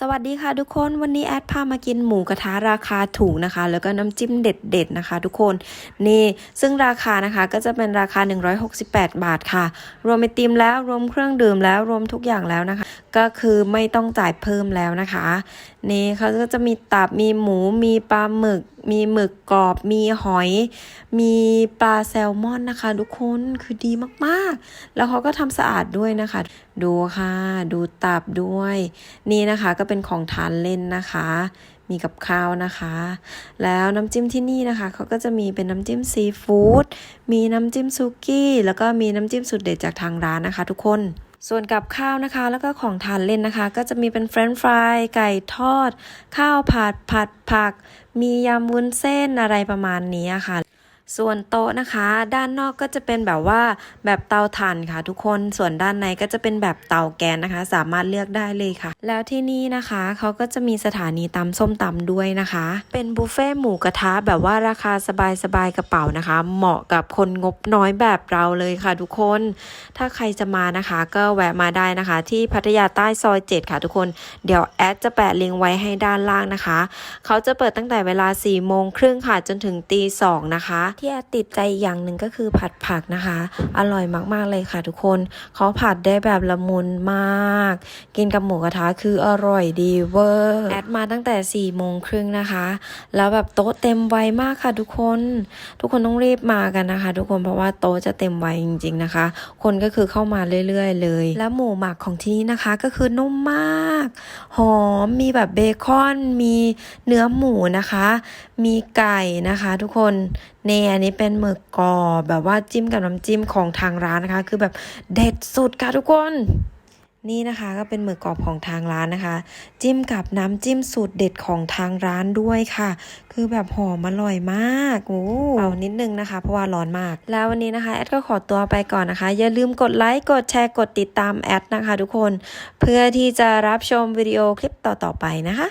สวัสดีค่ะทุกคนวันนี้แอดพามากินหมูกระทะราคาถูกนะคะ แล้วก็น้ำจิ้มเด็ดๆนะคะ ทุกคนนี่ซึ่งราคานะคะก็จะเป็นราคา 168 บาทค่ะ รวมไอติมแล้วรวมเครื่องดื่มแล้วรวมทุกอย่างแล้วนะคะ ก็คือไม่ต้องจ่ายเพิ่มแล้วนะคะนี่เขาก็จะมีตับมีหมูมีปลาหมึก มีหมึกกรอบ มีหอย มีปลาแซลมอนนะคะ ทุกคนคือดีมากๆ แล้วเขาก็ทำสะอาดด้วยนะคะ ดูค่ะ ดูตับด้วย นี่นะคะก็เป็นของทานเล่นนะคะ มีกับข้าวนะคะ แล้วน้ำจิ้มที่นี่นะคะเขาก็จะมีเป็นน้ำจิ้มซีฟู้ดมีน้ำจิ้มซุกี้แล้วก็มีน้ำจิ้มสุดเด็ดจากทางร้านนะคะ ทุกคนส่วนกับข้าวนะคะ แล้วก็ของทานเล่นนะคะ ก็จะมีเป็นเฟรนช์ฟรายไก่ทอด ข้าวผัดผัดผัก มียำวุ้นเส้นอะไรประมาณนี้ค่ะ ส่วนโต๊ะนะคะ ด้านนอกก็จะเป็นแบบว่าแบบเตาถ่านค่ะ ทุกคนส่วนด้านในก็จะเป็นแบบเตาแก๊สนะคะ สามารถเลือกได้เลยค่ะ แล้วที่นี่นะคะเขาก็จะมีสถานีตำส้มตำด้วยนะคะ เป็นบุฟเฟ่หมูกระทะแบบว่าราคาสบายๆกระเป๋านะคะ เหมาะกับคนงบน้อยแบบเราเลยค่ะ ทุกคน ถ้าใครจะมานะคะ ก็แวะมาได้นะคะ ที่พัทยาใต้ซอย7ค่ะทุกคนเดี๋ยวแอดจะแปะลิงก์ไว้ให้ด้านล่างนะคะเขาจะเปิดตั้งแต่เวลา4ี่โมงครึ่งค่ะจนถึงตีสองนะคะที่แอดติดใจอีกอย่างหนึ่งก็คือผัดผักนะคะ อร่อยมากๆเลยค่ะทุกคนเขาผัดได้แบบละมุนมาก กินกับหมูกระทะคืออร่อยดีเวอร์แอดมาตั้งแต่4ี่โมงครึ่งนะคะ แล้วแบบโต๊ะเต็มไวมากค่ะทุกคน ทุกคนต้องรีบมากันนะคะ ทุกคนเพราะว่าโต๊ะจะเต็มไวจริง ๆนะคะ คนก็คือเข้ามาเรื่อยๆ เลย แล้วหมูหมักของที่นี่นะคะก็คือนุ่มมาก หอมมีแบบเบคอน มีเนื้อหมูนะคะ มีไก่นะคะ ทุกคนเนี่ยอันนี้เป็นหมึกกรอบแบบว่าจิ้มกับน้ำจิ้มของทางร้านนะคะ คือแบบเด็ดสุดค่ะทุกคนนี่นะคะก็เป็นหมึกกรอบของทางร้านนะคะ จิ้มกับน้ำจิ้มสูตรเด็ดของทางร้านด้วยค่ะ คือแบบหอมอร่อยมากโอ้เอานิดนึงนะคะ เพราะว่าร้อนมาก แล้ววันนี้นะคะแอดก็ขอตัวไปก่อนนะคะ อย่าลืมกดไลค์กดแชร์กดติดตามแอดนะคะ ทุกคน เพื่อที่จะรับชมวิดีโอคลิปต่อๆไปนะคะ